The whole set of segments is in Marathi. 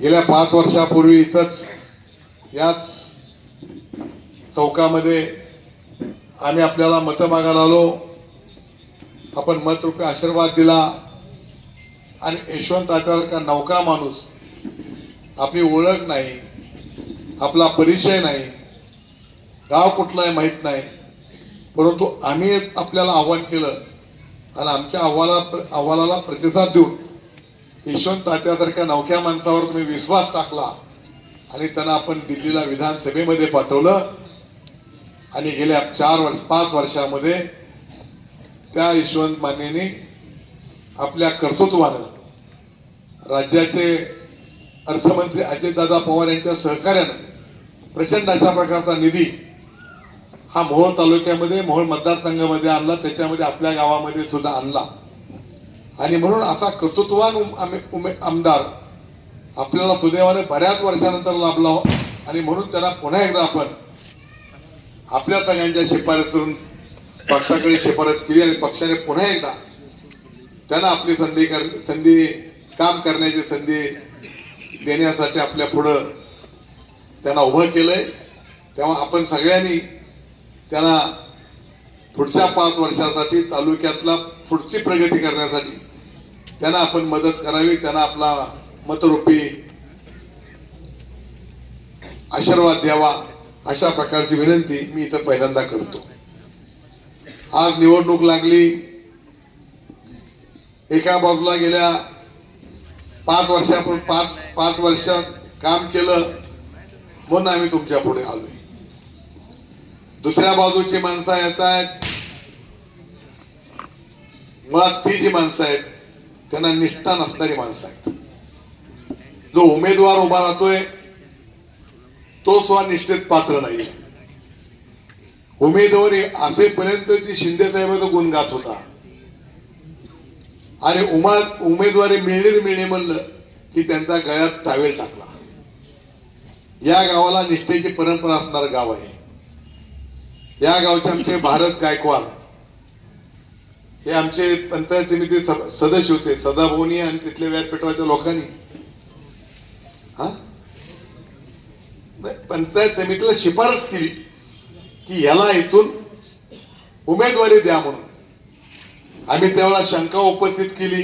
गेल्या पाच वर्षापूर्वी इथंच याच चौकामध्ये आम्ही आपल्याला मतं मागायला आलो. आपण मत रुपये आशीर्वाद दिला. आणि यशवंत आचारका नौका माणूस आपली ओळख नाही आपला परिचय नाही गाव कुठला आहे माहीत नाही. परंतु आम्ही आपल्याला आव्हान केलं आणि आमच्या अहवाला अहवालाला प्रतिसाद देऊन यशवंत तात्यासारख्या नवख्या माणसावर तुम्ही विश्वास टाकला आणि त्यांना आपण दिल्लीला विधानसभेमध्ये पाठवलं आणि गेल्या चार वर्ष पाच वर्षामध्ये त्या यशवंत मानेने आपल्या कर्तृत्वानं राज्याचे अर्थमंत्री अजितदादा पवार यांच्या सहकार्यानं प्रचंड अशा प्रकारचा निधी हा मोहोळ तालुक्यामध्ये मोहोळ मतदारसंघामध्ये आणला त्याच्यामध्ये आपल्या गावामध्ये सुद्धा आणला. आणि म्हणून असा कर्तृत्वान उम- उमे- आमदार आपल्याला सुदैवाने बऱ्याच वर्षानंतर लाभला हो. आणि म्हणून त्यांना पुन्हा एकदा आपण आपल्या सगळ्यांच्या शिफारसीवरून पक्षाकडे शिफारस केली आणि पक्षाने पुन्हा एकदा त्यांना आपली संधी कर संधी काम करण्याची संधी देण्यासाठी आपल्या पुढं त्यांना उभं केलंय. तेव्हा आपण सगळ्यांनी त्यांना पुढच्या पाच वर्षासाठी तालुक्यातला पुढची प्रगती करण्यासाठी त्यांना आपण मदत करावी त्यांना आपला मतरूपी आशीर्वाद द्यावा अशा प्रकारची विनंती मी इथं पहिल्यांदा करतो. आज निवडणूक लागली. एका बाजूला गेल्या पाच वर्षापूर्वी पाच पाच वर्षात काम केलं म्हणून आम्ही तुमच्यापुढे आलोय. दुसऱ्या बाजूची माणसं येत आहेत. मुळात ती जी माणसं आहेत त्यांना निष्ठा नसणारी माणसं आहेत. जो उमेदवार उभा राहतोय तो स्वनिष्ठेत पात्र नाही उमेदवारी असेपर्यंत ती शिंदे साहेबांचा गुण गात होता. आणि उमा उमेदवारी मिळली मिळणे म्हणलं की त्यांचा गळ्यात टावेल टाकला. या गावाला निष्ठेची परंपरा असणार गाव आहे. या गावचे आमचे भारत गायकवाड हे आमचे पंचायत समिती सद- सदस्य होते सदाभाऊनी आणि तिथल्या व्यासपीठाच्या लोकांनी. हा? नाही, पंचायत समितीला शिफारस केली की याला इथून उमेदवारी द्या म्हणून. आम्ही त्यावेळेला शंका उपस्थित केली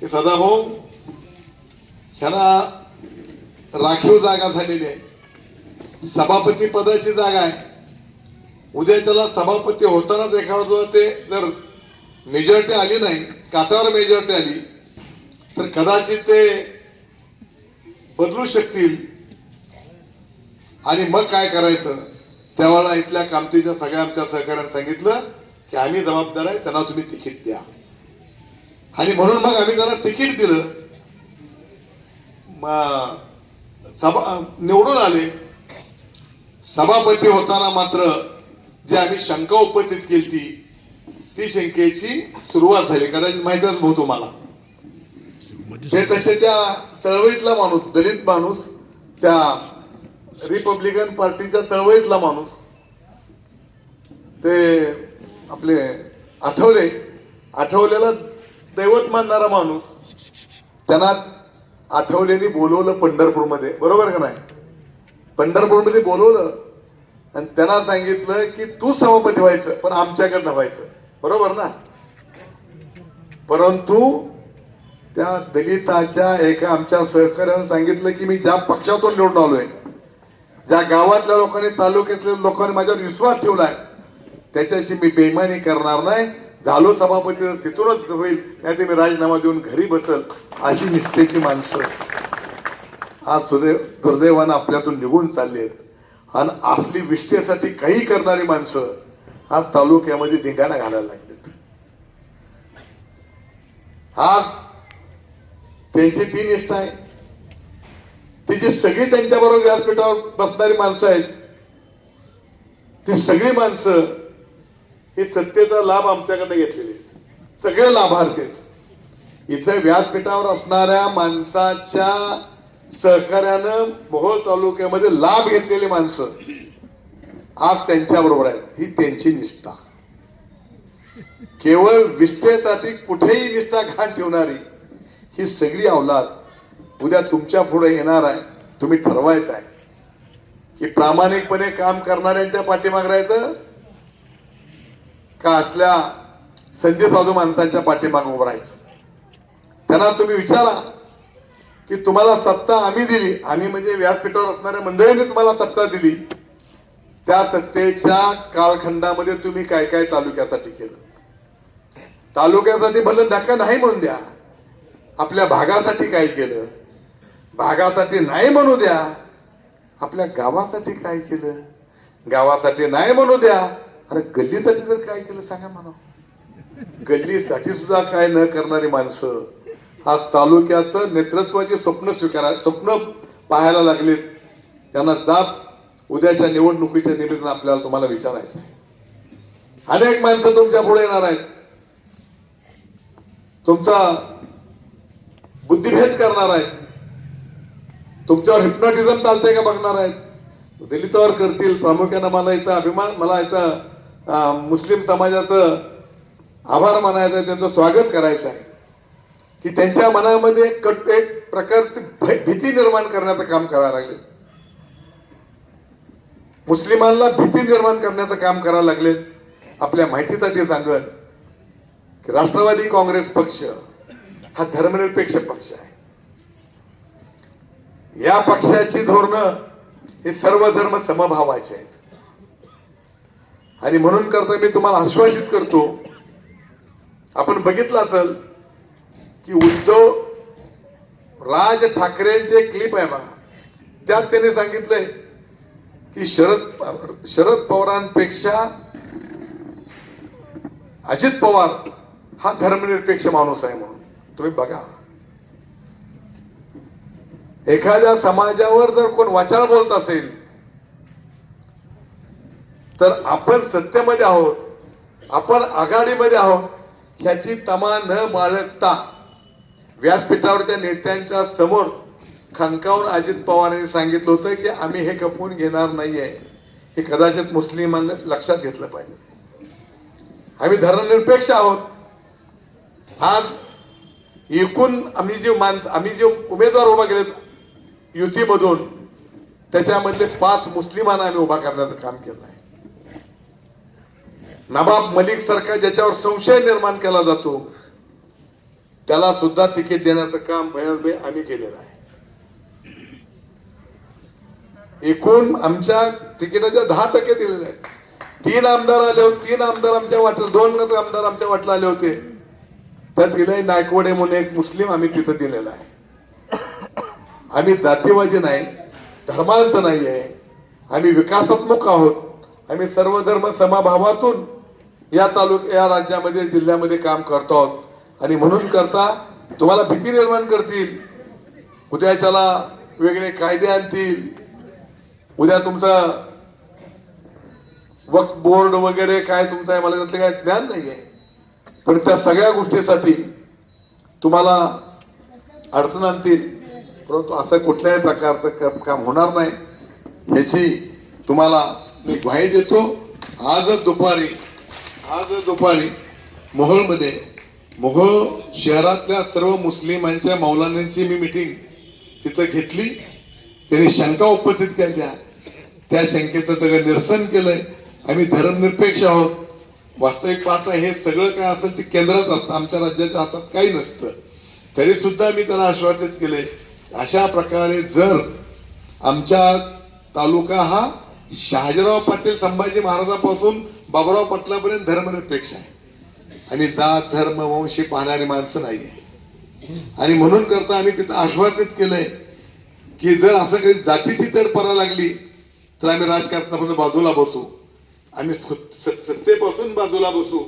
की सदाभाऊ ह्याला राखीव जागा झालेली आहे. सभापती पदाची जागा आहे. उद्या त्याला सभापती होतानाच एखादं ते जर मेजॉरिटी आली नाही काटावर मेजॉरिटी आली तर कदाचित ते बदलू शकतील. आणि मग काय करायचं? त्यावेळेला इथल्या कामतीच्या सगळ्या आमच्या सहकार्याने सांगितलं की आम्ही जबाबदार आहे त्यांना तुम्ही तिकीट द्या. आणि म्हणून मग आम्ही त्यांना तिकीट दिलं. सभा निवडून आले. सभापती होताना मात्र जे आम्ही शंका उपस्थित केली ती शंकेची सुरुवात झाली. कदाचित माहितच भाऊ तुम्हाला. ते तसे त्या चळवळीतला माणूस दलित माणूस त्या रिपब्लिकन पार्टीच्या चळवळीतला माणूस ते आपले आठवले आठवलेला दैवत मानणारा माणूस त्यांना आठवलेनी बोलवलं पंढरपूरमध्ये. बरोबर का नाही? पंढरपूरमध्ये बोलवलं आणि त्यांना सांगितलं की तू सभापती व्हायचं पण आमच्याकडनं व्हायचं. बरोबर ना? परंतु त्या दलिताच्या एका आमच्या सहकार्यानं सांगितलं की मी ज्या पक्षातून निवडून आलोय ज्या गावातल्या लोकांनी तालुक्यातल्या लोकांनी माझ्यावर विश्वास ठेवलाय त्याच्याशी मी बेमानी करणार नाही. झालो सभापती तिथूनच होईल. नाही मी राजीनामा देऊन घरी बसल अशी निष्ठेची माणसं. आज सुदैव दुर्दैवानं आपल्यातून निघून चालली आहेत. आणि असली विष्ठेसाठी काही करणारी माणसं आज तालुक्यामध्ये धिंगाणा घालायला लागलेत. आज त्यांची ती निष्ठा आहे. ती जी सगळी त्यांच्याबरोबर व्यासपीठावर बसणारी माणसं आहेत ती सगळी माणसं हे सत्तेचा लाभ आमच्याकडनं घेतलेले आहेत. सगळे लाभार्थी आहेत. इथं व्यासपीठावर असणाऱ्या माणसाच्या सहकार्यानं मोहोळ तालुक्यामध्ये लाभ घेतलेली माणसं आज त्यांच्या बरोबर आहेत. ही त्यांची निष्ठा. केवळ विष्ठेसाठी कुठेही निष्ठा घाण ठेवणारी ही सगळी अवलाद उद्या तुमच्यापुढे येणार आहे. तुम्ही ठरवायचं आहे. की प्रामाणिकपणे काम करणाऱ्यांच्या पाठीमाग राहायचं का असल्या संजय साधू माणसांच्या पाठीमाग उभं राहायचं? त्यांना तुम्ही विचारा. की तुम्हाला सत्ता आम्ही दिली. आम्ही म्हणजे व्यासपीठावर असणाऱ्या मंडळीने तुम्हाला सत्ता दिली. त्या सत्तेच्या कालखंडामध्ये तुम्ही काय काय तालुक्यासाठी केलं? तालुक्यासाठी भलं धक्का नाही म्हणून द्या. आपल्या भागासाठी काय केलं? भागासाठी नाही म्हणू द्या. आपल्या गावासाठी काय केलं? गावासाठी नाही म्हणू द्या. अरे गल्लीसाठी जर काय केलं सांगा म्हणा गल्लीसाठी सुद्धा काय न करणारी माणसं. आज तालुक्याचं नेतृत्वाचे स्वप्न स्वीकारा स्वप्न पाहायला लागलेत त्यांना जाप उद्याच्या निवडणुकीच्या निमित्तानं आपल्याला तुम्हाला विचारायचं आहे. अनेक माणसं तुमच्यापुढे येणार आहेत. तुमचा बुद्धिभेद करणार आहेत. तुमच्यावर हिप्नॉटिझम चालतंय का बघणार आहेत? दलितावर करतील. प्रामुख्यानं मला इथं अभिमान मला इथं मुस्लिम समाजाचं आभार मानायचं आहे त्यांचं स्वागत करायचं आहे. की त्यांच्या मनामध्ये एक कट एक प्रकारची भीती निर्माण करण्याचं काम करायला लागले. मुस्लिमांना भीती निर्माण करण्याचं काम करायला लागले. आपल्या माहितीसाठी सांगत की राष्ट्रवादी काँग्रेस पक्ष हा धर्मनिरपेक्ष पक्ष आहे. या पक्षाची धोरणं हे सर्व धर्म समभावाचे आहेत. आणि म्हणून करता मी तुम्हाला आश्वासित करतो आपण बघितलं असेल की उद्धव राज ठाकरेंचे क्लिप आहे बघा. त्यात त्यांनी सांगितलंय की शरद शरद पवारांपेक्षा अजित पवार हा धर्मनिरपेक्ष माणूस आहे म्हणून. तुम्ही बघा. एखाद्या समाजावर जर कोण वाचाळ बोलत असेल तर आपण सत्तेमध्ये आहोत आपण आघाडीमध्ये आहोत ह्याची तमा न बाळगता. व्यासपीठावरच्या नेत्यांच्या समोर खणकावून अजित पवार यांनी सांगितलं होतं की आम्ही हे खपवून घेणार नाहीये. हे कदाचित मुस्लिमांना लक्षात घेतलं पाहिजे. आम्ही धर्मनिरपेक्ष आहोत. आज एकूण आम्ही जे माणस आम्ही जे उमेदवार उभा केलेत युतीमधून त्याच्यामधले पाच मुस्लिमांना आम्ही उभा करण्याचं काम केलं आहे. नवाब मलिक सारखा ज्याच्यावर संशय निर्माण केला जातो त्याला सुद्धा तिकीट देण्याचं काम भयानभय आम्ही केलेलं आहे. एकूण आमच्या तिकिटाच्या दहा टक्के दिलेले आहेत. तीन आमदार आले होते तीन आमदार आमच्या वाटला दोन आमदार आमच्या वाटला आले होते. त्यात दिलंय नायकवडे म्हणून एक मुस्लिम आम्ही तिथं दिलेला आहे. आम्ही जातीवाजी नाही धर्मांत नाही आहे. आम्ही विकासात्मक आहोत. आम्ही सर्व धर्म समभावातून या तालुक्या या राज्यामध्ये जिल्ह्यामध्ये काम करतो आहोत. आणि म्हणून करता तुम्हाला भीती निर्माण करतील. उद्याच्याला वेगळे कायदे आणतील. उद्या तुमचा वक्त बोर्ड वगैरे काय तुमचं आहे मला त्यातलं काय ज्ञान नाही आहे पण त्या सगळ्या गोष्टीसाठी तुम्हाला अडचण आणतील. परंतु असं कुठल्याही प्रकारचं क- काम होणार नाही. याची तुम्हाला मी ग्वाही देतो. आजच दुपारी आज दुपारी मोहोळमध्ये मोहोळ शहरातल्या सर्व मुस्लिमांच्या मौलानांची मी मिटिंग तिथं घेतली. त्यांनी शंका उपस्थित केल्या. त्या शंकेचं सगळं निरसन केलंय. आम्ही धर्मनिरपेक्ष आहोत. वास्तविक पाहता हे सगळं काय असेल ते केंद्रात असतं. आमच्या राज्याच्या हातात काही नसतं. तरी सुद्धा मी त्यांना आश्वासित केले अशा प्रकारे जर आमच्या तालुका हा शहाजीराव पाटील संभाजी महाराजापासून बाबुराव पाटलापर्यंत धर्मनिरपेक्ष आहे. आणि जात धर्म वंशी पाहणारी माणसं नाही आहे आणि म्हणून करता आम्ही तिथं आश्वासित केलंय की जर असं काही जातीची तडपरा लागली तर आम्ही राजकारणापासून बाजूला बसू. आम्ही सत्तेपासून बाजूला बसू.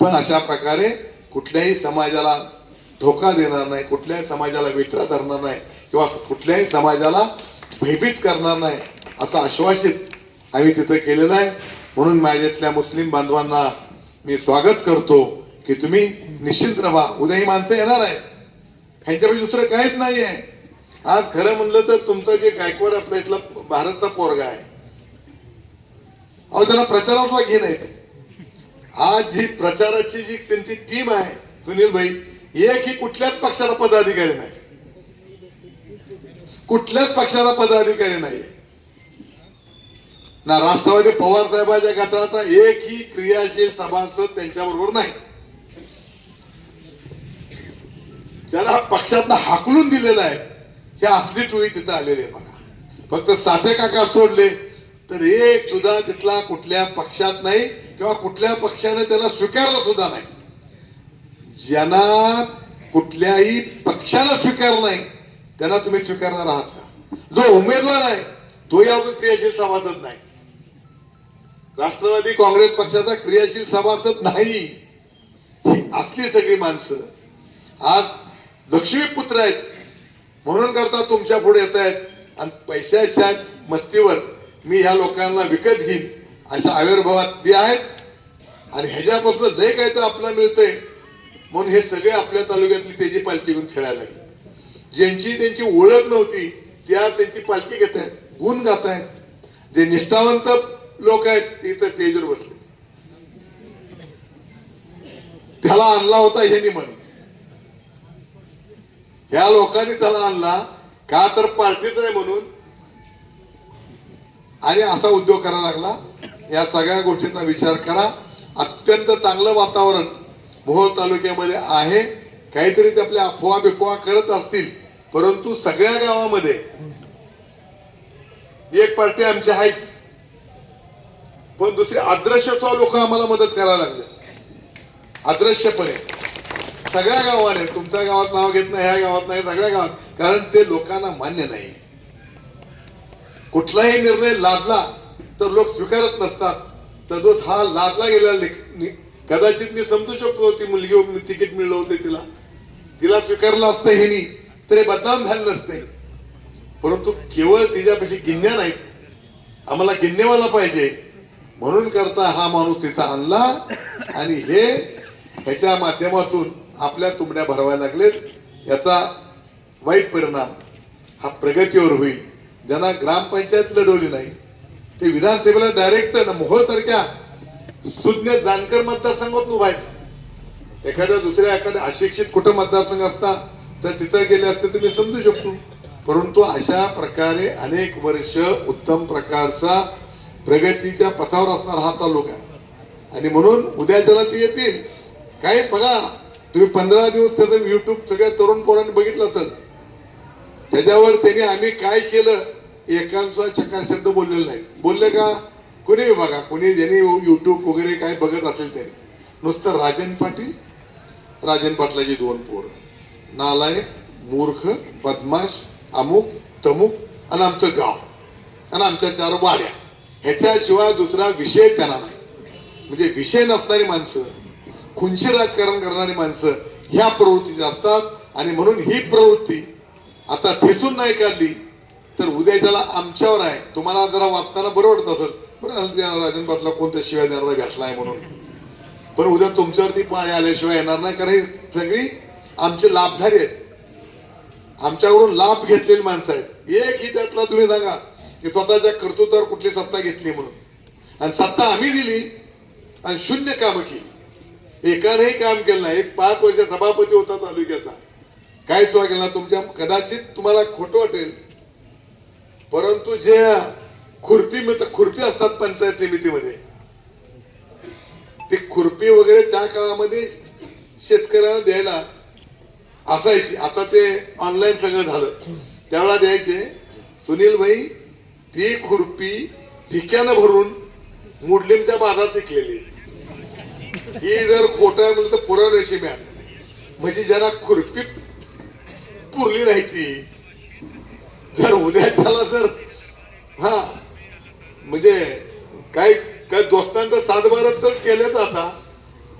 पण अशा प्रकारे कुठल्याही समाजाला धोका देणार नाही कुठल्याही समाजाला विठा धरणार नाही किंवा कुठल्याही समाजाला भयभीत करणार नाही असं आश्वासित आम्ही तिथं केलेलं आहे. म्हणून माझ्यातल्या मुस्लिम बांधवांना मी स्वागत करतो. की तुम्ही निश्चिंत राहा उद्याही माणसं येणार आहे ह्यांच्यापैकी दुसरं काहीच नाही आहे आज खरं म्हणलं तर तुमचं जे गायकवाड आपल्या इथला भारतचा पोरगा आहे. अहो त्याला प्रचारात घे नाही ते. आज जी प्रचाराची जी त्यांची टीम आहे सुनील भाई एकही कुठल्याच पक्षाला पदाधिकारी नाही. कुठल्याच पक्षाला पदाधिकारी नाही ना राष्ट्रवादी पवार साहेबांच्या गटाचा एकही क्रियाशील सभासद त्यांच्याबरोबर नाही. ज्यांना पक्षातनं हाकलून दिलेलं आहे हे असली टोळी तिथं आलेली आहे बघा. फक्त साठे काका सोडले तर एक सुद्धा तिथला कुठल्या पक्षात नाही किंवा कुठल्या पक्षाने त्याला स्वीकारलं सुद्धा नाही. ज्यांना कुठल्याही पक्षाला स्वीकार नाही त्यांना तुम्ही स्वीकारणार आहात का? जो उमेदवार आहे तोही अजून क्रियाशील सभासद नाही. राष्ट्रवादी काँग्रेस पक्षाचा क्रियाशील सभासद नाही. ही असली सगळी माणसं. आज लक्ष्मीपुत्र आहेत. म्हणून करता तुमच्यापुढे येत आहेत. आणि पैशाच्या मस्तीवर मी ह्या लोकांना विकत घेईन. अशा आविर्भावात ते आहेत. आणि ह्याच्यापासून जे काय तर आपल्याला मिळतंय म्हणून हे सगळे आपल्या तालुक्यातली त्याची पालखी घेऊन खेळायला लागले. ज्यांची त्यांची ओळख नव्हती त्या त्यांची पालखी घेत आहेत गुण गात आहेत. जे निष्ठावंत लोक आहेत ते तर स्टेजवर बसले. त्याला आणला होता ह्यांनी म्हणून. ह्या लोकांनी त्याला आणला. का तर पार्टीच नाही म्हणून. आणि असा उद्योग करायला लागला. या सगळ्या गोष्टींचा विचार करा. अत्यंत चांगलं वातावरण मोहोळ तालुक्यामध्ये आहे. काहीतरी ते आपल्या अफवा बिफवा करत असतील. परंतु सगळ्या गावामध्ये एक पार्टी आमची आहेच पण दुसरी अदृश्य लोक आम्हाला मदत करायला लागले. अदृश्यपणे. सगळ्या गावाने तुमच्या गावात नाव घेत नाही ह्या गावात नाही सगळ्या गावात. कारण ते लोकांना मान्य नाही. कुठलाही निर्णय लादला तर लोक स्वीकारत नसतात. तर हा लादला गेलेला कदाचित मी समजू शकतो ती मुलगी तिकीट मिळलं होते तिला. तिला स्वीकारलं असतं हेनी तर हे बदनाम झालं नसते. परंतु केवळ तिच्यापाशी गिन्या नाहीत. आम्हाला गिन्नेवाला पाहिजे. म्हणून करता हा माणूस तिथं आणला आणि हे ह्याच्या माध्यमातून आपल्या तुंबड्या भरवायला लागलेत. याचा वाईट परिणाम हा प्रगतीवर होईल. ज्यांना ग्रामपंचायत लढवली नाही ते विधानसभेला डायरेक्ट मोहोळ तारख्या सुज्ञ जानकर मतदारसंघातून व्हायचं. एखाद्या दुसऱ्या एखाद्या अशिक्षित कुठं मतदारसंघ असता तर तिथं गेले असते तर मी समजू शकतो. परंतु अशा प्रकारे अनेक वर्ष उत्तम प्रकारचा प्रगतीच्या पथावर असणारा हा तालुका आहे. आणि म्हणून उद्या जरा ते येतील काय बघा तुम्ही पंधरा दिवस त्याचं युट्यूब सगळ्या तरुण पोरांनी बघितलं असेल. त्याच्यावर त्यांनी आम्ही काय केलं एकांचा चकार शब्द बोललेला नाही. बोलले का कोणी बघा कोणी ज्यांनी युट्यूब वगैरे काय बघत असेल त्यांनी. नुसतं राजन पाटील राजन पाटलाची दोन पोरं. नालायक मूर्ख बदमाश अमुक तमुक आणि आमचं गाव. आणि आमच्या चार वाड्या. ह्याच्याशिवाय दुसरा विषय त्यांना नाही. म्हणजे विषय नसणारी माणसं. खुंची राजकारण करणारी माणसं ह्या प्रवृत्तीचे असतात. आणि म्हणून ही प्रवृत्ती आता ठेचून नाही काढली तर उद्या त्याला आमच्यावर आहे. तुम्हाला जरा वाचताना बरं वाटत असेल बरं झालं राजन पाटला कोणत्या शिवाय देणारा आहे म्हणून? पण उद्या तुमच्यावरती पाणी आल्याशिवाय येणार नाही कारण ही सगळी आमचे लाभधारी आहेत. आमच्याकडून लाभ घेतलेली माणसं आहेत. एक ही त्यातला तुम्ही सांगा की स्वतःच्या कर्तृत्वावर कुठली सत्ता घेतली म्हणून. आणि सत्ता आम्ही दिली आणि शून्य कामं केली. एकानेही काम केलं नाही. एक पाच वर्ष सभापती होता तालुक्याचा. काय सुद्धा केला तुमच्या कदाचित तुम्हाला खोटं वाटेल. परंतु जे खुरपी मित्र खुरपी असतात पंचायत समितीमध्ये. ती खुरपी वगैरे त्या काळामध्ये शेतकऱ्यांना द्यायला असायची. आता ते ऑनलाईन सगळं झालं. त्यावेळेला द्यायचे. सुनील भाई ती खुरपी ठिक्यानं भरून मुडलिमच्या बाजारात विकलेली ही जर खोटं आहे म्हणलं तर म्हणजे ज्यांना खुरपी पुरली नाही ती जर उद्याच्याला जर हा म्हणजे काही काय दोस्तांचा सातबारात तर केलेच आता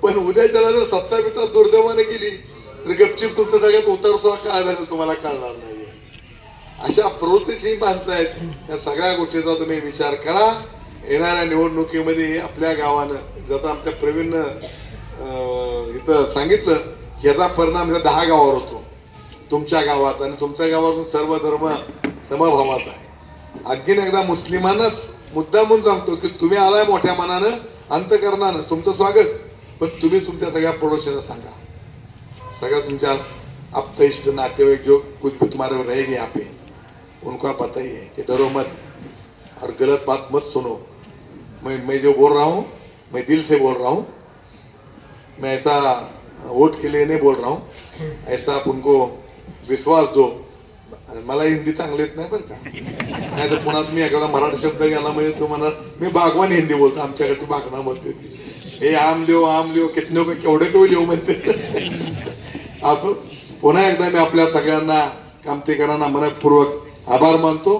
पण उद्याच्याला जर सत्ता बित्ता दुर्दैवाने केली तर गपचीप तुमचं सगळ्यात उतरतो काय झालं तुम्हाला कळणार नाही अशा प्रवृत्तीची माणसं आहेत या सगळ्या गोष्टीचा तुम्ही विचार करा. येणाऱ्या निवडणुकीमध्ये आपल्या गावानं. जसं आमच्या प्रवीणनं इथं सांगितलं याचा परिणाम या दहा गावावर होतो. तुमच्या गावात आणि तुमच्या गावातून सर्व धर्म समभावाचा आहे. आणखीन एकदा मुस्लिमांनाच मुद्दा म्हणून सांगतो की तुम्ही आलाय मोठ्या मनानं अंतकरणानं तुमचं स्वागत. पण तुम्ही तुमच्या सगळ्या पडोशीला सांगा. सगळ्या तुमच्या आप्त इष्ट नातेवाईक जो कुछ भी तुम्हारे रहेंगे यहाँ पे पता ही है कि डरो मत. और गलत बात मत सुनो। मैं मैं जो बोल रहा हूँ मैं दिल से बोल रहा हूँ मैं ऐसा वोट के लिए नहीं बोल रहा हूँ। ऐसा आप उनको विश्वास दो। मला हिंदी चांगली येत नाही बरं का? नाही तर पुन्हा मी एखादा मराठी शब्द गेला म्हणजे तो म्हणा मी बागवान हिंदी बोलतो आमच्याकडची बागना म्हणते ती. हे आम लिओ आम लिओ कितने केवढे केवढे लिओ म्हणते. आप पुन्हा एकदा मी आपल्या सगळ्यांना कामतेकरांना मनपूर्वक आभार मानतो.